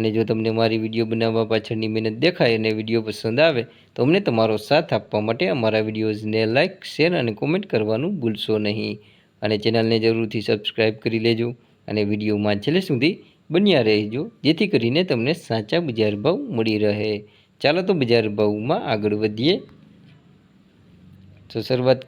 અને જો તમને મારી વીડિયો બનાવવા પાછળની મહેનત દેખાય અને વીડિયો પસંદ આવે, તો અમને તમારો સાથ આપવા માટે અમારા વિડીયોઝને લાઇક શેર અને કોમેન્ટ કરવાનું ભૂલશો નહીં. અને ચેનલને જરૂરથી સબસ્ક્રાઈબ કરી લેજો અને વિડીયોમાં છેલ્લે સુધી બન્યા રહેજો, જેથી કરીને તમને સાચા બજાર ભાવ મળી રહે. ચાલો તો બજાર ભાવમાં આગળ વધીએ. તો શરૂઆત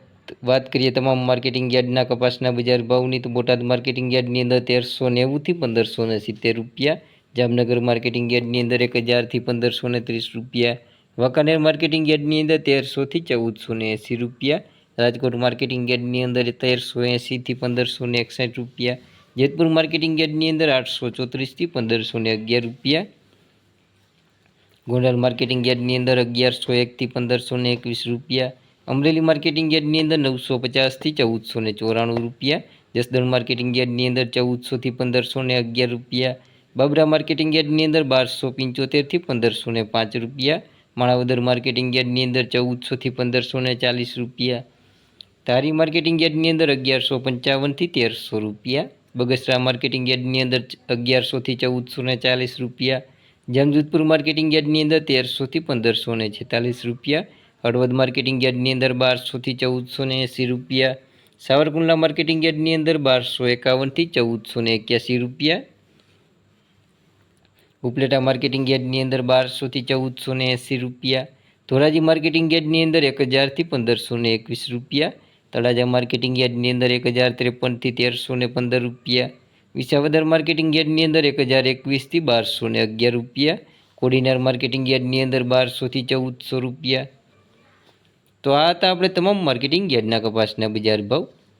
વાત કરીએ તમામ માર્કેટિંગ યાર્ડના કપાસના બજાર ભાવની. તો બોટાદ માર્કેટિંગ યાર્ડની અંદર તેરસો નેવુંથી પંદરસો ને સિત્તેર રૂપિયા જામનગર માર્કેટિંગ યાર્ડની અંદર એક હજારથી પંદરસો ને ત્રીસ રૂપિયા, વાંકાનેર માર્કેટિંગ યાર્ડની અંદર તેરસોથી ચૌદસો ને એંસી રૂપિયા, રાજકોટ માર્કેટિંગ યાર્ડની અંદર તેરસો એંસીથી પંદરસો ને એકસઠ રૂપિયા, જેતપુર માર્કેટિંગ યાર્ડની અંદર આઠસો ચોત્રીસથી પંદરસો ને અગિયાર રૂપિયા, ગોંડલ માર્કેટિંગ યાર્ડની અંદર અગિયારસો એકથી પંદરસો ને એકવીસ રૂપિયા, અમરેલી માર્કેટિંગ યાર્ડની અંદર નવસો પચાસથી ચૌદસો ને ચોરાણું રૂપિયા, જસદણ માર્કેટિંગ યાર્ડની અંદર ચૌદસોથી પંદરસો ને અગિયાર રૂપિયા બાબરા માર્કેટિંગ યાર્ડની અંદર બારસો પંચોતેરથી પંદરસો ને પાંચ રૂપિયા. માણાવદર માર્કેટિંગ યાર્ડની અંદર ચૌદસોથી પંદરસો ને ચાલીસ રૂપિયા. ધારી માર્કેટિંગ યાર્ડની અંદર અગિયારસો પંચાવનથી તેરસો રૂપિયા. બગસરા માર્કેટિંગ યાર્ડની અંદર અગિયારસોથી ચૌદસો ને ચાલીસ રૂપિયા. જમજોધપુર માર્કેટિંગ યાર્ડની અંદર તેરસોથી પંદરસો ને છેતાલીસ રૂપિયા. હળવદ માર્કેટિંગ યાર્ડની અંદર બારસોથી ચૌદસો ને એંસી રૂપિયા. સાવરકુંડલા માર્કેટિંગ યાર્ડની અંદર બારસો એકાવનથી ચૌદસો ને એક્યાસી રૂપિયા. ઉપલેટા માર્કેટિંગ યાર્ડની અંદર બારસોથી ચૌદસો ને એંસી રૂપિયા, ધોરાજી માર્કેટિંગ યાર્ડની અંદર એક હજારથી પંદરસો ને એકવીસ રૂપિયા, તળાજા માર્કેટિંગ યાર્ડની અંદર એક હજાર ત્રેપનથી તેરસો ને પંદર રૂપિયા, વિસાવદર માર્કેટિંગ યાર્ડની અંદર એક હજાર એકવીસથી બારસો ને અગિયાર રૂપિયા, કોડીનાર માર્કેટિંગ યાર્ડની અંદર બારસોથી ચૌદસો રૂપિયા. તો આ હતા આપણે તમામ માર્કેટિંગ યાર્ડના કપાસના બજાર ભાવ.